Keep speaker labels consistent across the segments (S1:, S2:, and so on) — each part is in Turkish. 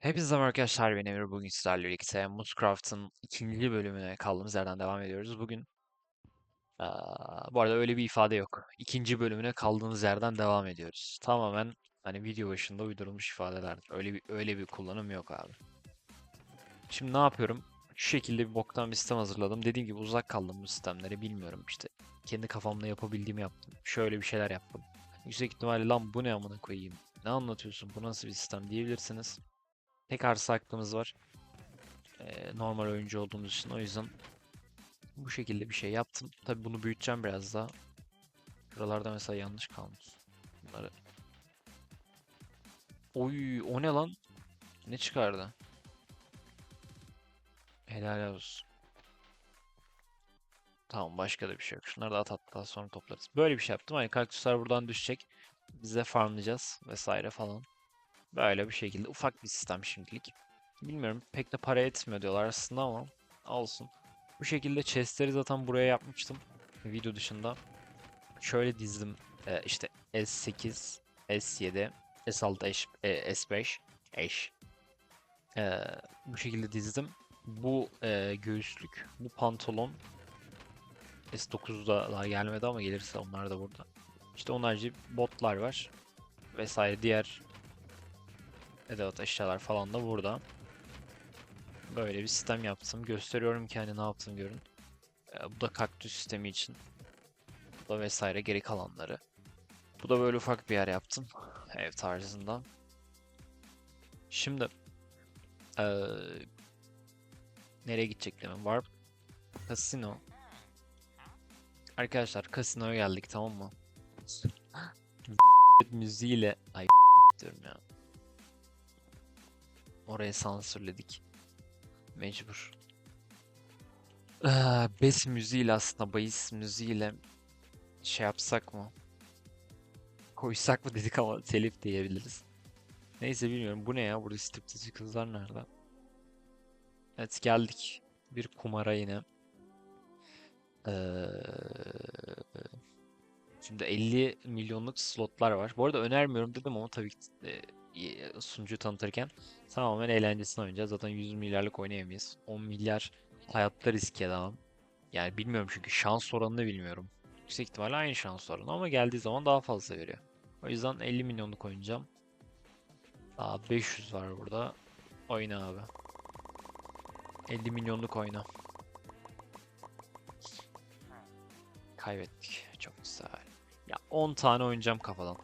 S1: Hepinize merhaba arkadaşlar ben Emir. Bugün sizlerle birlikte Moodcraft'ın ikinci bölümüne kaldığımız yerden devam ediyoruz. Bugün aa, bu arada öyle bir ifade yok. İkinci bölümüne kaldığımız yerden devam ediyoruz. Tamamen hani video başında uydurulmuş ifadelerdir. Öyle bir öyle bir kullanım yok abi. Şimdi ne yapıyorum? Şu şekilde bir boktan bir sistem hazırladım. Dediğim gibi uzak kaldım bu sistemlere bilmiyorum işte. Kendi kafamda yapabildiğimi yaptım. Şöyle bir şeyler yaptım. Yüksek ihtimalle lan bu ne amına koyayım. Ne anlatıyorsun? Bu nasıl bir sistem diyebilirsiniz. Tek arsa hakkımız var. Ee, normal oyuncu olduğumuz için o yüzden bu şekilde bir şey yaptım. Tabi bunu büyüteceğim biraz daha. Şuralarda mesela yanlış kalmış. Bunları. Oy o ne lan? Ne çıkardı? Helal olsun. Tamam başka da bir şey yok. Şunları da at at daha sonra toplarız. Böyle bir şey yaptım. Hani kaktüsler buradan düşecek. Biz de farmlayacağız vesaire falan. Böyle bir şekilde ufak bir sistem şimdilik. Bilmiyorum pek de para etmiyor diyorlar aslında ama olsun. Bu şekilde chestleri zaten buraya yapmıştım video dışında. Şöyle dizdim Ee, işte S8, S7, S6, H- e, S5, H. Ee, bu şekilde dizdim. Bu e, göğüslük, bu pantolon S9'da daha gelmedi ama gelirse onlar da burada. İşte onlarca botlar var vesaire diğer edevat eşyalar falan da burada. Böyle bir sistem yaptım. Gösteriyorum ki hani ne yaptım görün. Ee, bu da kaktüs sistemi için. Bu da vesaire geri kalanları. Bu da böyle ufak bir yer yaptım. Ev tarzında. Şimdi eee nereye gideceklerim var? Casino. Arkadaşlar kasinoya geldik tamam mı? müziğiyle ay diyorum ya. Oraya sansürledik. Mecbur. Ee, Bes müziğiyle aslında bahis müziğiyle şey yapsak mı? Koysak mı dedik ama telif diyebiliriz. Neyse bilmiyorum. Bu ne ya? Burada striptizci kızlar nerede? Evet geldik. Bir kumara yine. Ee, şimdi 50 milyonluk slotlar var. Bu arada önermiyorum dedim ama tabii ki e, sunucuyu tanıtırken tamamen eğlencesine oynayacağız. Zaten 100 milyarlık oynayamayız. 10 milyar hayatta riske devam. Yani bilmiyorum çünkü şans oranını bilmiyorum. Yüksek ihtimalle aynı şans oranı ama geldiği zaman daha fazla veriyor. O yüzden 50 milyonluk oynayacağım. Daha 500 var burada. Oyna abi. 50 milyonluk oyna. Kaybettik. Çok güzel. Ya 10 tane oynayacağım kafadan.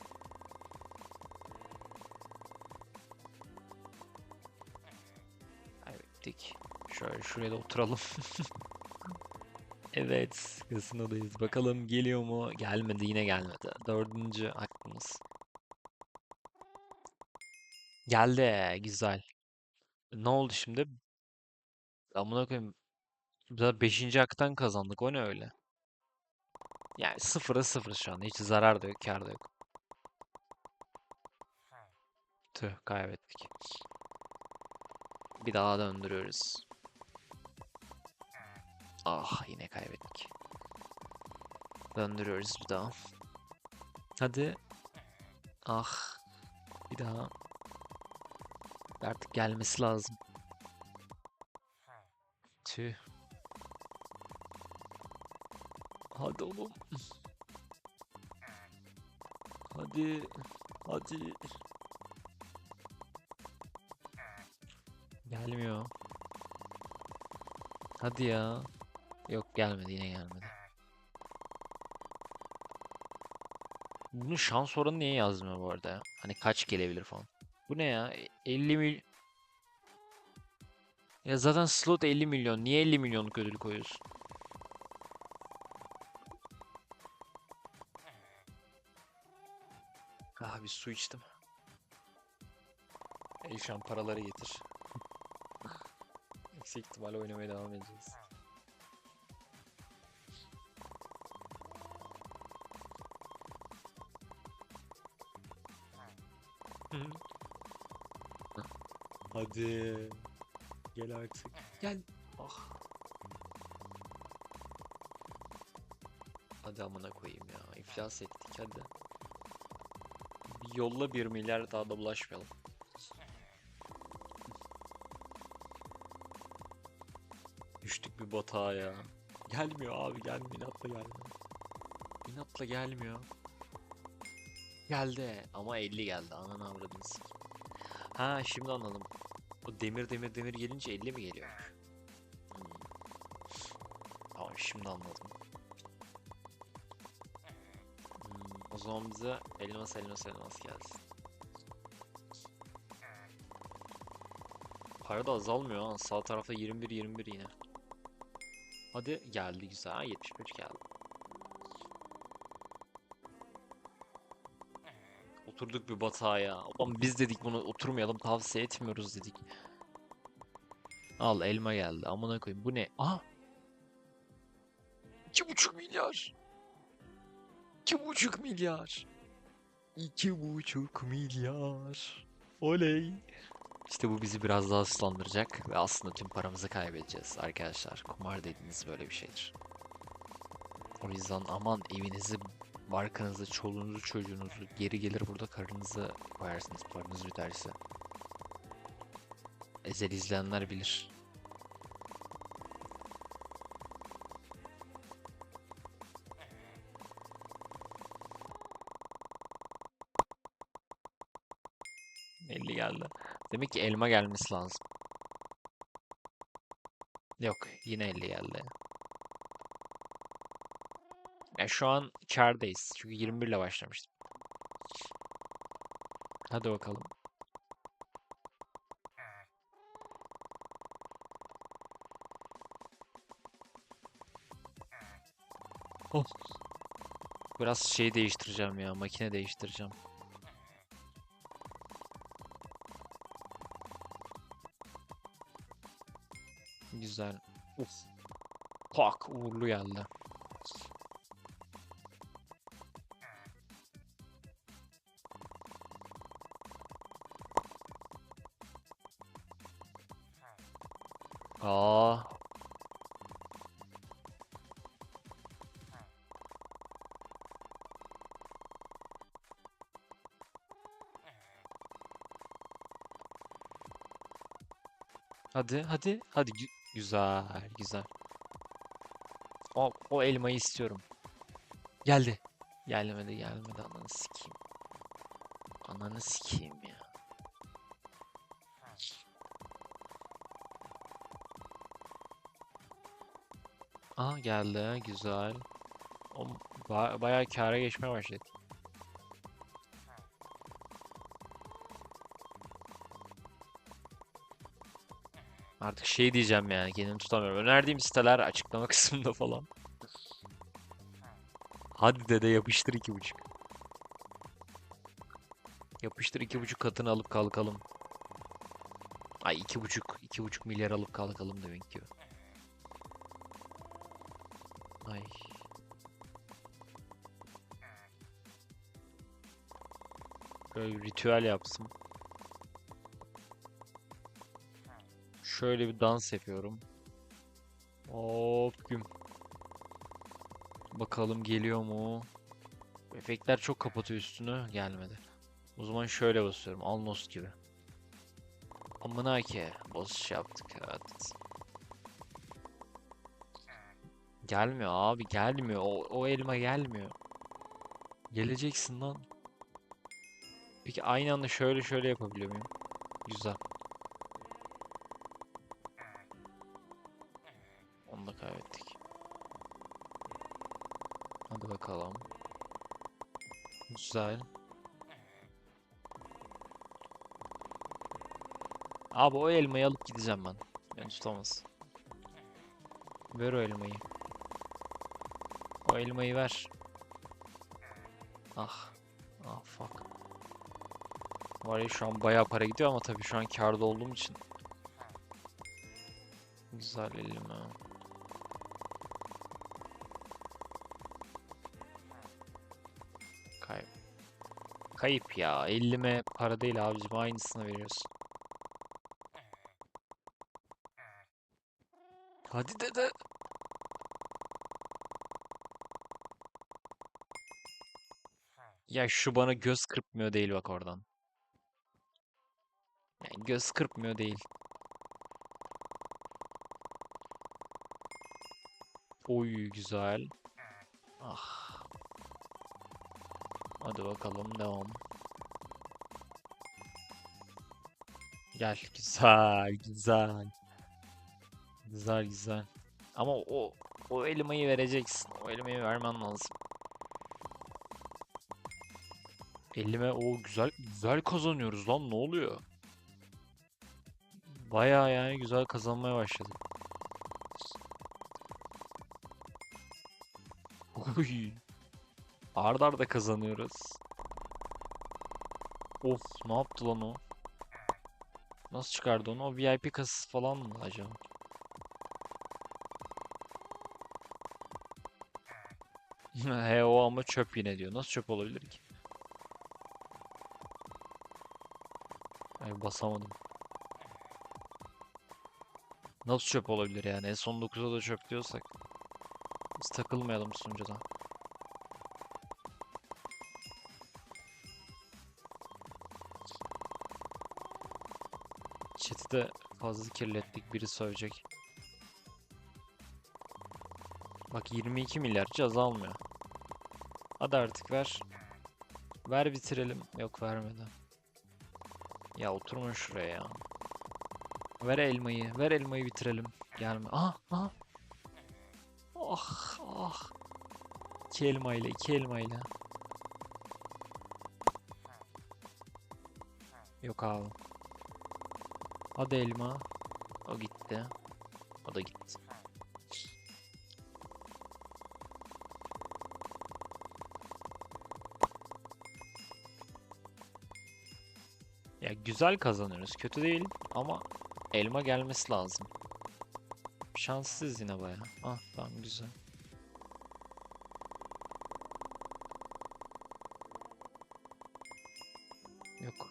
S1: Şöyle şuraya da oturalım. Evet, kasınodayız. Bakalım geliyor mu? Gelmedi, yine gelmedi. Dördüncü hakkımız. Geldi, güzel. Ne oldu şimdi? Amına koyayım. Biz beşinci haktan kazandık. O ne öyle? Yani sıfıra sıfır şu anda. Hiç zarar da yok, kar da yok. Tüh, kaybettik. Bir daha döndürüyoruz. Ah, yine kaybettik. Döndürüyoruz bir daha. Hadi. Ah. Bir daha. Artık gelmesi lazım. Tüh. Hadi oğlum. Hadi. Hadi. Gelmiyor. Hadi ya. Yok gelmedi yine gelmedi. Bunun şans oranı niye yazmıyor bu arada? Hani kaç gelebilir falan. Bu ne ya? E- 50 mil... Ya zaten slot 50 milyon. Niye 50 milyonluk ödül koyuyorsun? Ah bir su içtim. Elşan paraları getir. Yüksek ihtimalle oynamaya devam edeceğiz. Hadi. Gel artık. Gel. Ah. Hadi amına koyayım ya. İflas ettik hadi. Bir yolla bir milyar daha da bulaşmayalım. Düştük bir batağa ya. Gelmiyor abi gel inatla gelmiyor. İnatla gelmiyor. Geldi ama 50 geldi. Ananı avradınız. Ha şimdi anladım. O demir demir demir gelince 50 mi geliyor? Hmm. Tamam şimdi anladım. Hmm, o zaman bize elmas elmas elmas gelsin. Para da azalmıyor ha. Sağ tarafta 21 21 yine. Hadi geldi güzel. Ha, 75 geldi. Oturduk bir batağa ya. Biz dedik bunu oturmayalım tavsiye etmiyoruz dedik. Al elma geldi. Amına koyayım. Bu ne? Aha. 2,5 milyar. 2,5 milyar. 2,5 milyar. Oley. İşte bu bizi biraz daha ıslandıracak ve aslında tüm paramızı kaybedeceğiz arkadaşlar. Kumar dediğiniz böyle bir şeydir. O yüzden aman evinizi, barkınızı, çoluğunuzu, çocuğunuzu geri gelir burada karınızı koyarsınız paranız biterse. Ezel izleyenler bilir. Elli geldi. Demek ki elma gelmesi lazım. Yok, yine 50 geldi. Ya şu an kârdayız. Çünkü 21 ile başlamıştım. Hadi bakalım. Oh. Biraz şey değiştireceğim ya. Makine değiştireceğim. Güzel. Uf. Pak uğurlu geldi. Aa. Hadi hadi hadi gü- güzel güzel. O, o elmayı istiyorum. Geldi. Gelmedi gelmedi ananı sikeyim. Ananı sikeyim ya. Aa geldi güzel. O ba bayağı kâra geçmeye başladı. Artık şey diyeceğim yani kendimi tutamıyorum. Önerdiğim siteler açıklama kısmında falan. Hadi dede yapıştır iki buçuk. Yapıştır iki buçuk katını alıp kalkalım. Ay iki buçuk, iki buçuk milyar alıp kalkalım demek ki. Ay. Böyle bir ritüel yapsın. Şöyle bir dans yapıyorum. Hop güm. Bakalım geliyor mu? Efektler çok kapatıyor üstünü. Gelmedi. O zaman şöyle basıyorum. Alnos gibi. Amına ki. Boss yaptık. Evet. Gelmiyor abi gelmiyor. O, o elma gelmiyor. Geleceksin lan. Peki aynı anda şöyle şöyle yapabiliyor muyum? Güzel. Onu da kaybettik. Hadi bakalım. Güzel. Abi o elmayı alıp gideceğim ben. Beni tutamaz. Ver o elmayı. Elmayı ver. Ah. Ah fuck. Var ya şu an bayağı para gidiyor ama tabii şu an kârda olduğum için. Güzel elime. Kayıp. Kayıp ya. Elime para değil abicim. Aynısını veriyorsun. Hadi dede. Ya şu bana göz kırpmıyor değil bak oradan. Yani göz kırpmıyor değil. Oy güzel. Ah. Hadi bakalım devam. Gel güzel güzel. Güzel güzel. Ama o o elmayı vereceksin. O elmayı vermen lazım. Elime o güzel güzel kazanıyoruz lan ne oluyor? Bayağı yani güzel kazanmaya başladık. Uy. Arda arda kazanıyoruz. Of ne yaptı lan o? Nasıl çıkardı onu? O VIP kasası falan mı acaba? He o ama çöp yine diyor. Nasıl çöp olabilir ki? Ay basamadım. Nasıl çöp olabilir yani? En son 9'a da çöp diyorsak. Biz takılmayalım sunucuda. Chat'i de fazla kirlettik. Biri sövecek. Bak 22 milyar ceza almıyor. Hadi artık ver. Ver bitirelim. Yok vermedi. Ya oturma şuraya ya. Ver elmayı. Ver elmayı bitirelim. Gelme. Ah ah. Ah ah. İki elmayla iki elmayla. Yok abi. Hadi elma. O gitti. O da gitti. Güzel kazanıyoruz. Kötü değil ama elma gelmesi lazım. Şanssız yine baya. Ah tamam güzel. Yok.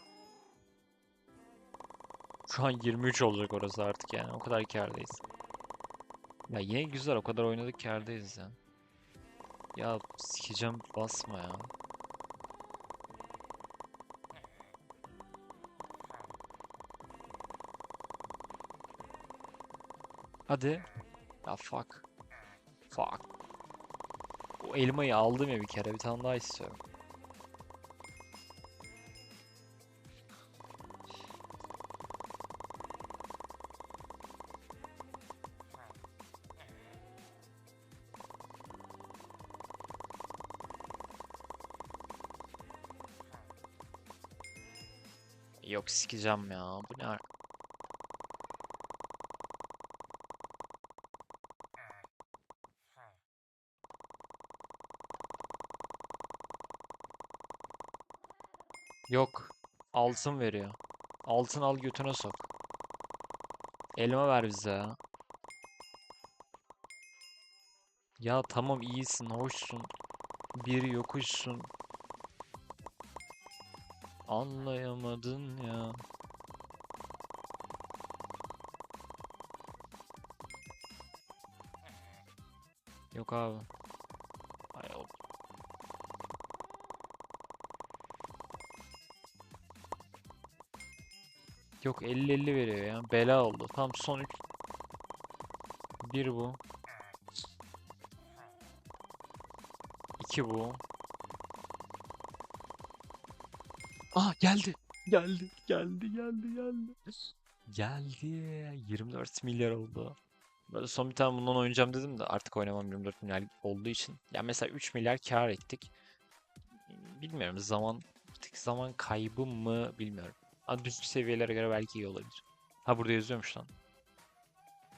S1: Şu an 23 olacak orası artık yani. O kadar kârdayız. Ya yine güzel. O kadar oynadık kârdayız ya. Ya sikeceğim basma ya. Hadi. Ya fuck. Fuck. O elmayı aldım ya bir kere. Bir tane daha istiyorum. Yok sikeceğim ya. Bu ne? Yok. Altın veriyor. Altın al götüne sok. Elma ver bize ya. Ya tamam iyisin, hoşsun. Bir yokuşsun. Anlayamadın ya. Yok abi. Yok 50-50 veriyor ya. Bela oldu. Tam son 3. Bir bu. İki bu. Ah geldi. Geldi. Geldi. Geldi. Geldi. Geldi. 24 milyar oldu. Böyle son bir tane bundan oynayacağım dedim de artık oynamam 24 milyar olduğu için. Ya mesela 3 milyar kar ettik. Bilmiyorum zaman bir zaman kaybı mı bilmiyorum. Ama düşük seviyelere göre belki iyi olabilir. Ha burada yazıyormuş lan.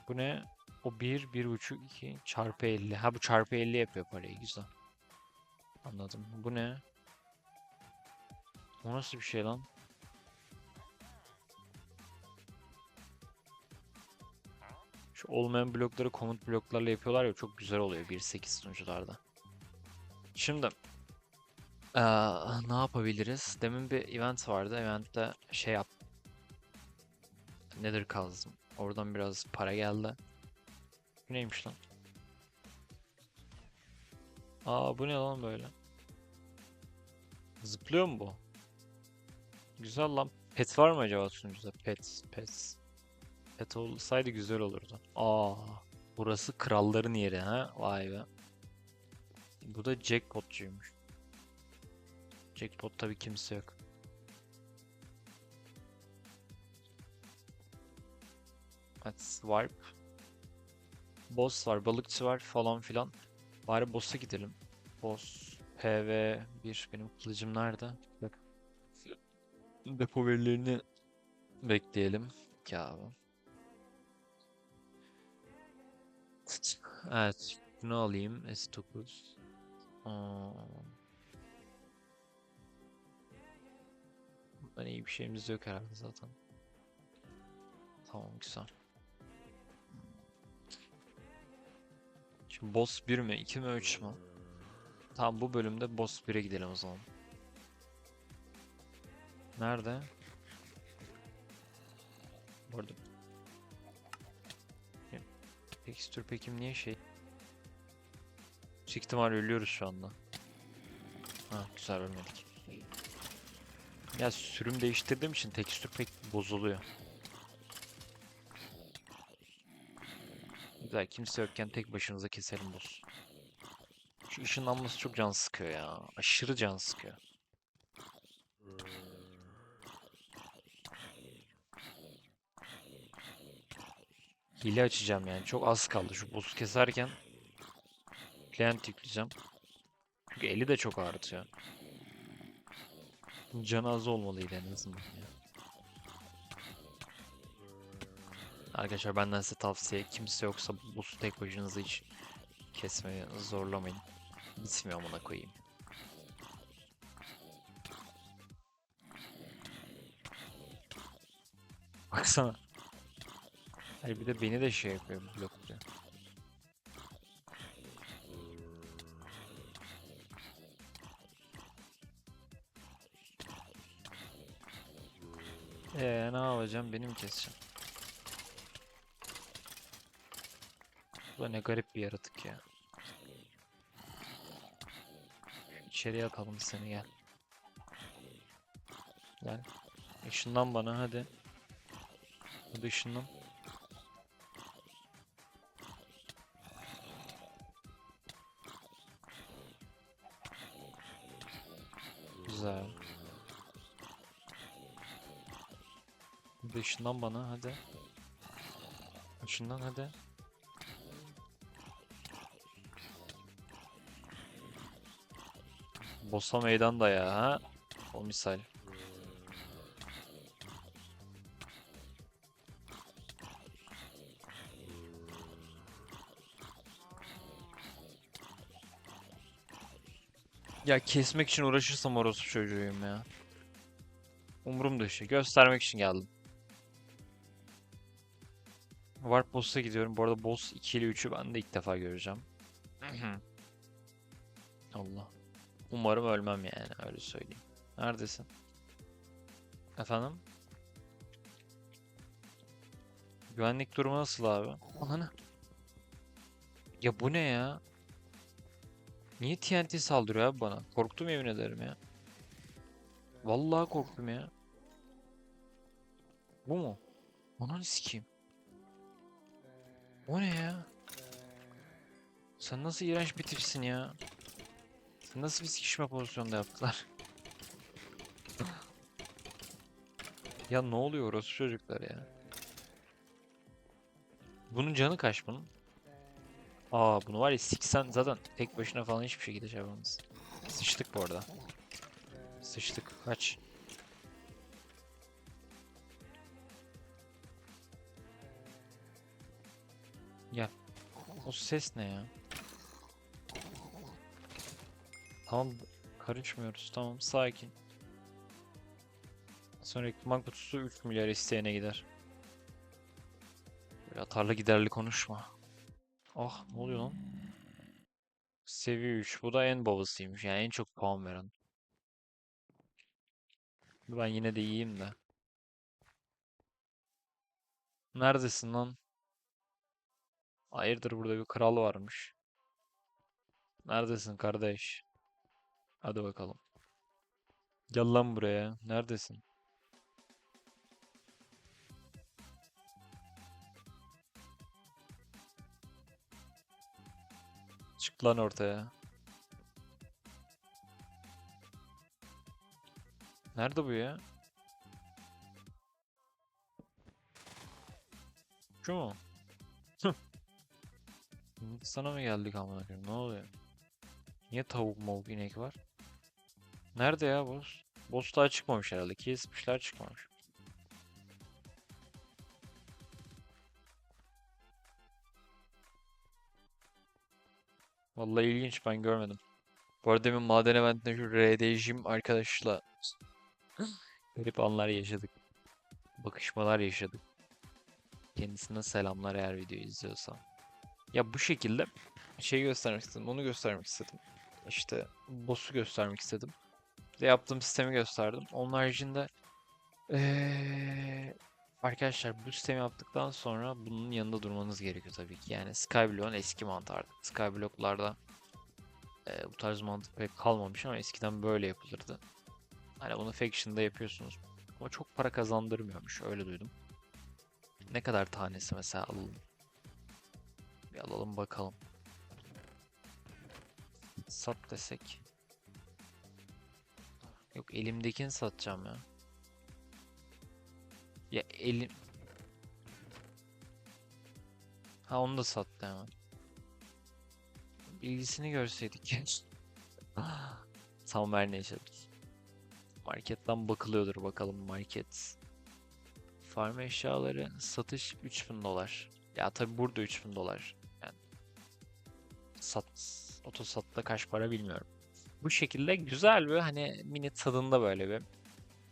S1: Bu ne? O 1, 1.5, 2 çarpı 50. Ha bu çarpı 50 yapıyor parayı güzel. Anladım. Bu ne? O nasıl bir şey lan? Şu olmayan blokları komut bloklarla yapıyorlar ya çok güzel oluyor 1.8 sunucularda. Şimdi eee, ne yapabiliriz? Demin bir event vardı. Eventte şey yap. Nether kazdım. Oradan biraz para geldi. Bu neymiş lan? Aa bu ne lan böyle? Zıplıyor mu bu? Güzel lan. Pet var mı acaba sunucuda? Pet, pet. Pet olsaydı güzel olurdu. Aa. Burası kralların yeri ha. Vay be. Bu da jackpotçuymuş. Jackpot tabii kimse yok. Evet, Swipe. Boss var, balıkçı var falan filan. Bari boss'a gidelim. Boss PV1 benim kılıcım nerede? Bak. Depo verilerini bekleyelim. Ki abi. Evet, bunu alayım. S9. Aa. Bundan iyi bir şeyimiz yok herhalde zaten. Tamam güzel. Şimdi boss 1 mi, 2 mi, 3 mü? Tamam bu bölümde boss 1'e gidelim o zaman. Nerede? Bu arada Tekstür pekim niye şey? Yüksek ihtimal ölüyoruz şu anda. Ha güzel ölmedik. Ya sürüm değiştirdiğim için tekstür pek bozuluyor. Güzel kimse yokken tek başınıza keselim boss. Şu ışınlanması çok can sıkıyor ya. Aşırı can sıkıyor. Hile açacağım yani. Çok az kaldı. Şu boss'u keserken client yükleyeceğim. Çünkü eli de çok ağrıtıyor. Canı az olmalıydı en azından. ya. Arkadaşlar benden size tavsiye kimse yoksa bu boss'u tek başınıza hiç kesmeye zorlamayın. Bitmiyor amına koyayım. Baksana. Hayır bir de beni de şey yapıyor blokluyor. Eee ne yapacağım? Beni mi keseceğim? Bu da ne garip bir yaratık ya. İçeriye atalım seni gel. Gel. Işınlan bana hadi. Hadi ışınlan. Güzel. Hadi ışınlan bana hadi. Işınlan hadi. Boss'a meydan da ya ha. O misal. Ya kesmek için uğraşırsam orospu çocuğuyum ya. Umurum dışı. Göstermek için geldim. Warp Boss'a gidiyorum. Bu arada Boss 2 ile 3'ü ben de ilk defa göreceğim. Allah. Umarım ölmem yani öyle söyleyeyim. Neredesin? Efendim? Güvenlik durumu nasıl abi? Ananı. Ya bu ne ya? Niye TNT saldırıyor abi bana? Korktum yemin ederim ya. Vallahi korktum ya. Bu mu? Ananı sikeyim. O ne ya? Sen nasıl iğrenç bir tipsin ya? Sen nasıl bir sikişme pozisyonda yaptılar? ya ne oluyor orası çocuklar ya? Bunun canı kaç bunun? Aa bunu var ya siksen zaten tek başına falan hiçbir şekilde şey yapamaz. Sıçtık bu arada. Sıçtık. Kaç. Gel. O ses ne ya? Tamam karışmıyoruz. Tamam sakin. Sonra ekipman kutusu 3 milyar isteyene gider. Böyle atarlı giderli konuşma. Ah ne oluyor lan? Seviye 3. Bu da en babasıymış. Yani en çok puan veren. Ben yine de iyiyim de. Neredesin lan? Hayırdır burada bir kral varmış. Neredesin kardeş? Hadi bakalım. Gel lan buraya. Neredesin? çıktı lan ortaya? Nerede bu ya? Şu mu? Sana mı geldik amına koyayım? Ne oluyor? Niye tavuk mavuk inek var? Nerede ya boss? Boss daha çıkmamış herhalde. Kesmişler çıkmamış. Vallahi ilginç ben görmedim. Bu arada demin maden eventinde şu RDJ'im arkadaşla garip anlar yaşadık. Bakışmalar yaşadık. Kendisine selamlar eğer videoyu izliyorsa. Ya bu şekilde şey göstermek istedim. Onu göstermek istedim. İşte boss'u göstermek istedim. Bir de yaptığım sistemi gösterdim. Onun haricinde eee, arkadaşlar bu sistemi yaptıktan sonra bunun yanında durmanız gerekiyor tabii ki. Yani Skyblock'un eski mantığı artık. Skyblock'larda eee, bu tarz mantık pek kalmamış ama eskiden böyle yapılırdı. Hani bunu Faction'da yapıyorsunuz. Ama çok para kazandırmıyormuş. Öyle duydum. Ne kadar tanesi mesela alalım. Bir alalım bakalım. Sat desek. Yok elimdekini satacağım ya. Ya elim... Ha onu da sattı hemen. Bilgisini görseydik. Tamam her neyse. Marketten bakılıyordur bakalım market. Farm eşyaları satış 3000 dolar. Ya tabi burada 3000 dolar. Sat otosatta kaç para bilmiyorum. Bu şekilde güzel bir hani mini tadında böyle bir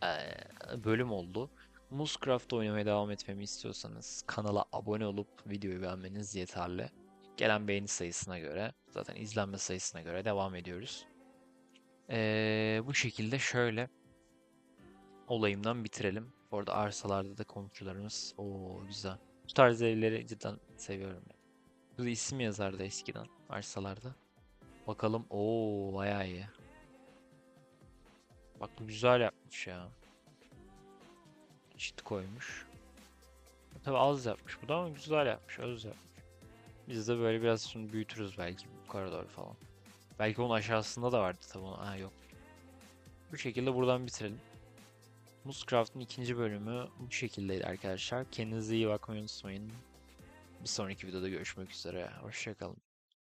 S1: eee, bölüm oldu. Muscraft'ta oynamaya devam etmemi istiyorsanız kanala abone olup videoyu beğenmeniz yeterli. Gelen beğeni sayısına göre zaten izlenme sayısına göre devam ediyoruz. Eee, bu şekilde şöyle olayımdan bitirelim. Orada arsalarda da komşularımız. Oo güzel. Bu tarz evleri cidden seviyorum. Burada isim yazardı eskiden arsalarda. Bakalım. Oo bayağı iyi. Bak bu güzel yapmış ya. Çit koymuş. Tabi az yapmış bu da ama güzel yapmış. Öz yapmış. Biz de böyle biraz şimdi büyütürüz belki yukarı doğru falan. Belki onun aşağısında da vardı tabi. Ha yok. Bu şekilde buradan bitirelim. Muscraft'ın ikinci bölümü bu şekildeydi arkadaşlar. Kendinize iyi bakmayı unutmayın. Bir sonraki videoda görüşmek üzere. Hoşçakalın.